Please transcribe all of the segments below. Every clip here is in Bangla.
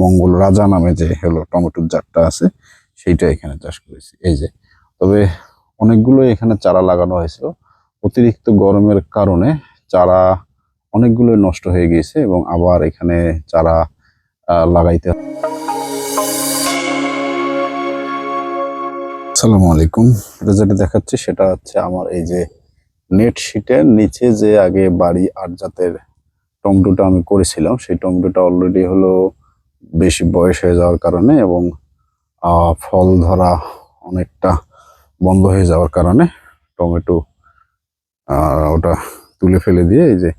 মঙ্গল রাজা নামে যে হলো টমেটোর জাতটা আছে, সেইটা এখানে চাষ করেছি। এই যে, তবে অনেকগুলো এখানে চারা লাগানো হয়েছিল অতিরিক্ত গরমের কারণে চারা অনেকগুলো নষ্ট হয়ে গিয়েছে এবং আবার এখানে চারা লাগাইতে আসসালামু আলাইকুম। এটা যেটা দেখাচ্ছি সেটা হচ্ছে আমার এই যে নেট শিটের নিচে যে আগে বাড়ি আট জাতের টমেটোটা আমি করেছিলাম, সেই টমেটোটা অলরেডি হলো বেশি বয়স হয়ে যাওয়ার কারণে এবং ফল ধরা অনেকটা বন্ধ হয়ে যাওয়ার কারণে টমেটো ওটা তুলে ফেলে দিয়ে এই যে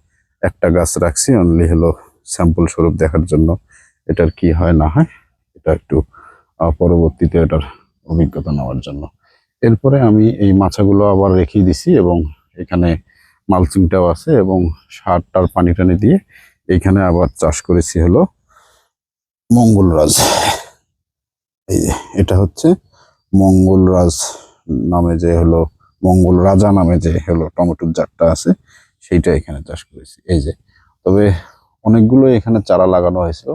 একটা গাছ রাখছি অনলি হলো স্যাম্পল স্বরূপ দেখার জন্য। এটার কি হয় না হয়, এটা একটু পরবর্তীতে এটার অভিজ্ঞতা নেওয়ার জন্য। এরপরে আমি এই মাছাগুলো আবার রেখে দিছি এবং এখানে মালচিংটাও আছে এবং সারটার পানি টানি দিয়ে এইখানে আবার চাষ করেছি হলো মঙ্গলরাজ। এই যে, এটা হচ্ছে মঙ্গলরাজ নামে যে হলো মঙ্গল রাজা নামে যে হলো টমেটোর জাতটা আছে, সেইটা এখানে চাষ করেছি। এই যে, তবে অনেকগুলো এখানে চারা লাগানো হয়েছিল।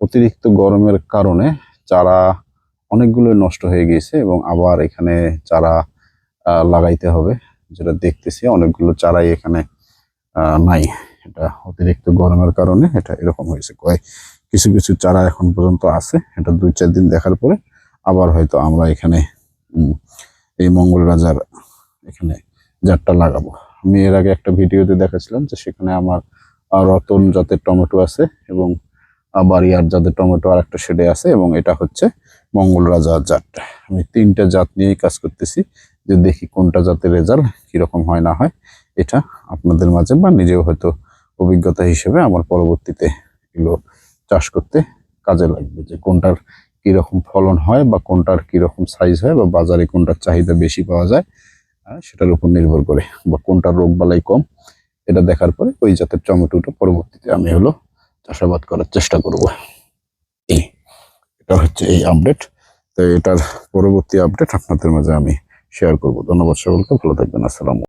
অতিরিক্ত গরমের কারণে চারা অনেকগুলো নষ্ট হয়ে গিয়েছে এবং আবার এখানে চারা লাগাইতে হবে, যেটা দেখতেছি, অনেকগুলো চারাই এখানে নাই। এটা অতিরিক্ত গরমের কারণে এটা এরকম হয়েছে। কয়েক কিছু কিছু চারা এখন পর্যন্ত আছে। এটা দুই, চার দিন দেখার পরে আবার হয়তো আমরা এখানে এই মঙ্গল রাজার এখানে জাতটা লাগাবো। আমি এর আগে একটা ভিডিওতে দেখাছিলাম যে সেখানে আমার রতন জাতের টমেটো আছে এবং বাড়িয়ার জাতের টমেটো আর একটা শেডে আছে এবং এটা হচ্ছে মঙ্গল রাজার জাতটা আমি তিনটা জাত নিয়েই কাজ করতেছি যে দেখি কোনটা জাতের রেজাল্ট কীরকম হয় না হয়। এটা আপনাদের মাঝে বা নিজেও হয়তো অভিজ্ঞতা হিসেবে আমার পরবর্তীতে এগুলো চাষ করতে কাজে লাগবে যে কোনটার কীরকম ফলন হয় বা কোনটার কীরকম সাইজ হয় বা বাজারে কোনটার চাহিদা বেশি পাওয়া যায় সেটার উপর নির্ভর করে বা কোনটার রোগ বালাই কম, এটা দেখার পরে ওই জাতের টমেটোটা পরবর্তীতে আমি হলো চাষাবাদ করার চেষ্টা করব। এই, এটা হচ্ছে এই আপডেট তো এটার পরবর্তী আপডেট আপনাদের মাঝে আমি শেয়ার করব। ধন্যবাদ সকলকে, ভালো থাকবেন, আসসালাম